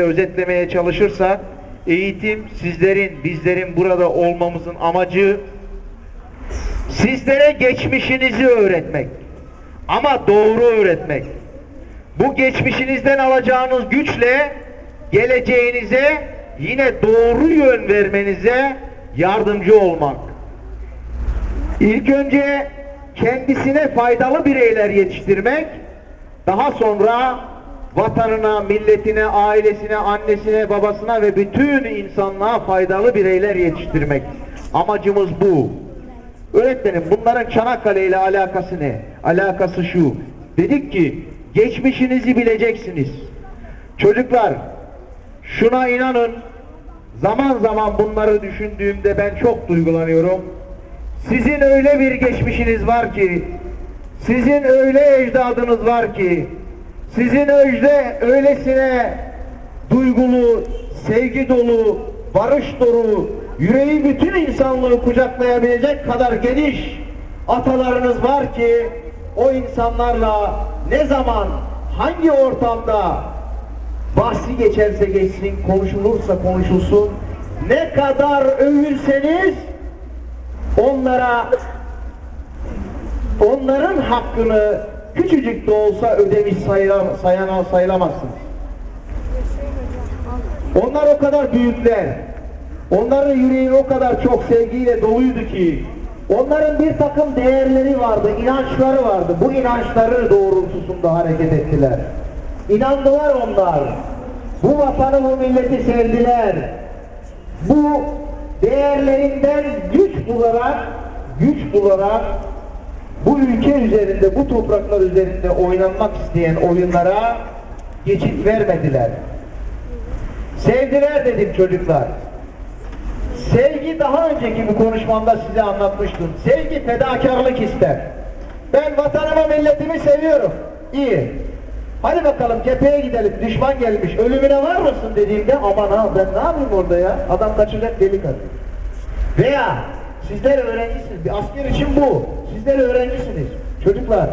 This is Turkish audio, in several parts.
özetlemeye çalışırsak eğitim sizlerin, bizlerin burada olmamızın amacı sizlere geçmişinizi öğretmek. Ama doğru öğretmek. Bu geçmişinizden alacağınız güçle geleceğinize yine doğru yön vermenize yardımcı olmak. İlk önce kendisine faydalı bireyler yetiştirmek, daha sonra vatanına, milletine, ailesine, annesine, babasına ve bütün insanlığa faydalı bireyler yetiştirmek. Amacımız bu. Öğretmenim bunların Çanakkale ile alakası ne? Alakası şu. Dedik ki geçmişinizi bileceksiniz. Çocuklar şuna inanın zaman zaman bunları düşündüğümde ben çok duygulanıyorum. Sizin öyle bir geçmişiniz var ki, sizin öyle ecdadınız var ki, sizin öyle öylesine duygulu, sevgi dolu, barış dolu, yüreği bütün insanlığı kucaklayabilecek kadar geniş atalarınız var ki, o insanlarla ne zaman, hangi ortamda bahsi geçerse geçsin, konuşulursa konuşulsun, ne kadar övülseniz onlara onların hakkını küçücük de olsa ödemiş sayılan, sayan, sayılamazsınız. Onlar o kadar büyükler. Onların yüreği o kadar çok sevgiyle doluydu ki onların bir takım değerleri vardı, inançları vardı. Bu inançları doğrultusunda hareket ettiler. İnandılar onlar. Bu vatanı, bu milleti sevdiler. Bu değerlerinden güç bularak, güç bularak bu ülke üzerinde, bu topraklar üzerinde oynanmak isteyen oyunlara geçit vermediler. Sevdiler dedim çocuklar. Sevgi daha önceki bu konuşmamda size anlatmıştım. Sevgi fedakarlık ister. Ben vatanımı, milletimi seviyorum. İyi. Hadi bakalım cepheye gidelim. Düşman gelmiş. Ölümüne var mısın dediğimde aman ha ben ne yapayım orada ya? Adam kaçacak deli kadın. Veya sizler öğrencisiniz. Bir asker için bu. Sizler öğrencisiniz. Çocuklar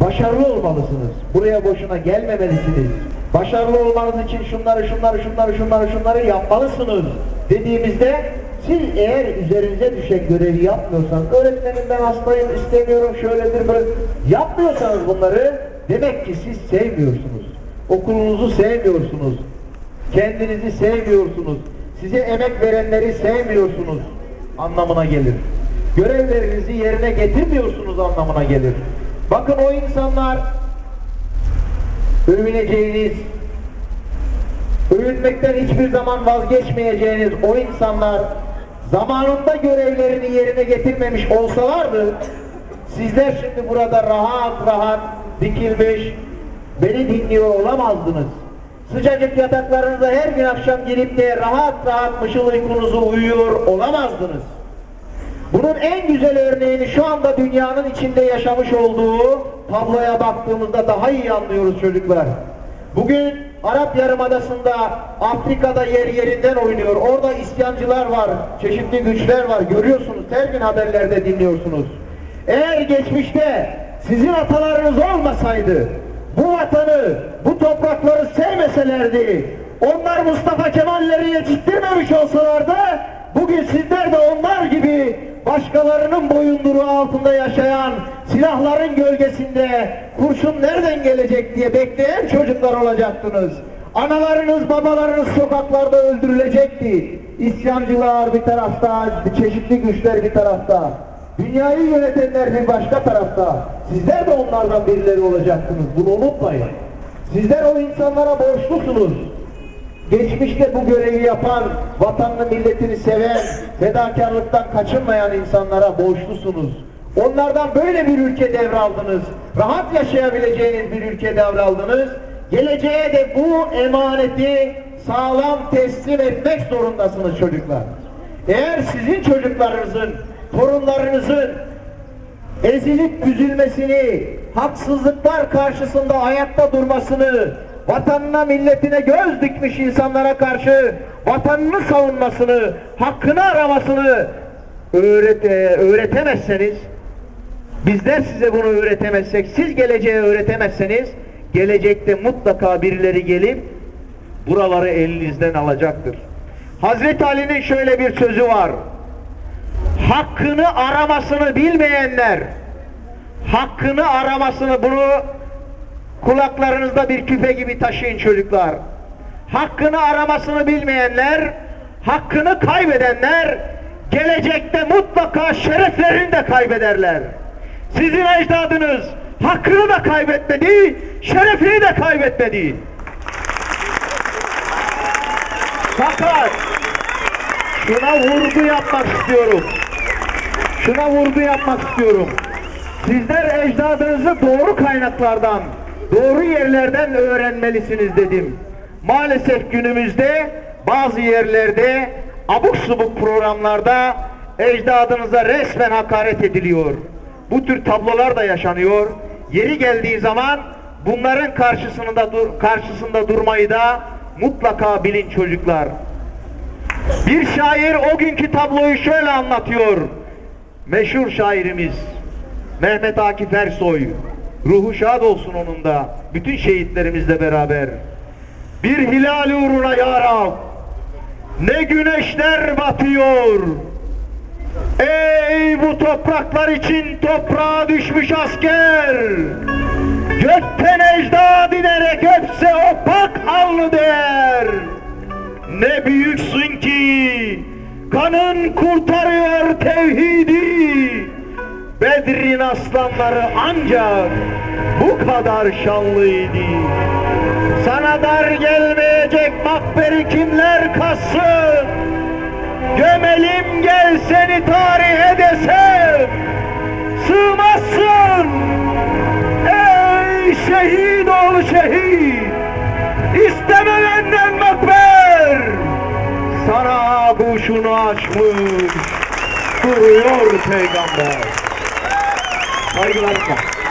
başarılı olmalısınız. Buraya boşuna gelmemelisiniz. Başarılı olmanız için şunları şunları şunları şunları şunları yapmalısınız dediğimizde siz eğer üzerinize düşen görevi yapmıyorsanız öğretmenim ben hastayım istemiyorum şöyledir böyle yapmıyorsanız bunları demek ki siz sevmiyorsunuz. Okulunuzu sevmiyorsunuz. Kendinizi sevmiyorsunuz. Size emek verenleri sevmiyorsunuz anlamına gelir. Görevlerinizi yerine getirmiyorsunuz anlamına gelir. Bakın o insanlar övüneceğiniz, övünmekten hiçbir zaman vazgeçmeyeceğiniz o insanlar zamanında görevlerini yerine getirmemiş olsalardı sizler şimdi burada rahat rahat dikilmiş beni dinliyor olamazdınız. Sıcacık yataklarınıza her gün akşam girip de rahat rahat mışıl uykunuzu uyuyor olamazdınız. Bunun en güzel örneğini şu anda dünyanın içinde yaşamış olduğu tabloya baktığımızda daha iyi anlıyoruz çocuklar. Bugün Arap Yarımadası'nda Afrika'da yer yerinden oynuyor. Orada isyancılar var, çeşitli güçler var. Görüyorsunuz, her gün haberlerde dinliyorsunuz. Eğer geçmişte sizin atalarınız olmasaydı, bu vatanı, bu toprakları sevmeselerdi, onlar Mustafa Kemal'leri yetiştirmemiş olsalardı, bugün sizler de onlar gibi başkalarının boyunduruğu altında yaşayan, silahların gölgesinde kurşun nereden gelecek diye bekleyen çocuklar olacaktınız. Analarınız, babalarınız sokaklarda öldürülecekti. İsyancılar bir tarafta, çeşitli güçler bir tarafta. Dünyayı yönetenler bir başka tarafta. Sizler de onlardan birileri olacaksınız. Bunu unutmayın. Sizler o insanlara borçlusunuz. Geçmişte bu görevi yapan, vatanını milletini seven, fedakarlıktan kaçınmayan insanlara borçlusunuz. Onlardan böyle bir ülke devraldınız. Rahat yaşayabileceğiniz bir ülke devraldınız. Geleceğe de bu emaneti sağlam teslim etmek zorundasınız çocuklar. Eğer sizin çocuklarınızın, torunlarınızın ezilip büzülmesini, haksızlıklar karşısında ayakta durmasını, vatanına milletine göz dikmiş insanlara karşı vatanını savunmasını, hakkını aramasını öğrete, öğretemezseniz, bizler size bunu öğretemezsek, siz geleceğe öğretemezseniz, gelecekte mutlaka birileri gelip buraları elinizden alacaktır. Hazreti Ali'nin şöyle bir sözü var. Hakkını aramasını bilmeyenler, hakkını aramasını bunu kulaklarınızda bir küpe gibi taşıyın çocuklar. Hakkını aramasını bilmeyenler, hakkını kaybedenler gelecekte mutlaka şereflerini de kaybederler. Sizin ecdadınız hakkını da kaybetmedi, şerefini de kaybetmedi. Fakat şuna vurgu yapmak istiyorum. Şuna vurgu yapmak istiyorum. Sizler ecdadınızı doğru kaynaklardan, doğru yerlerden öğrenmelisiniz dedim. Maalesef günümüzde bazı yerlerde abuk subuk programlarda ecdadınıza resmen hakaret ediliyor. Bu tür tablolar da yaşanıyor. Yeri geldiği zaman bunların karşısında dur karşısında durmayı da mutlaka bilin çocuklar. Bir şair o günkü tabloyu şöyle anlatıyor. Meşhur şairimiz Mehmet Akif Ersoy. Ruhu şad olsun onun da. Bütün şehitlerimizle beraber. Bir hilal uğruna ya Rab. Ne güneşler batıyor. Ey bu topraklar için toprağa düşmüş asker. Gökten ecdad inerek öpse o pak alnı değer. Ne büyüksün ki kanın kurtarıyor tevhidi. Bedrin aslanları ancak bu kadar şanlıydı. Sana dar gelmeyecek makberi kimler kassın? Gömelim gel seni tarihe desem Sığmazsın Ey şehit oğlu şehit İsteme benden makber Sana kuşunu açmış Duruyor peygamber Olha do lado de cá.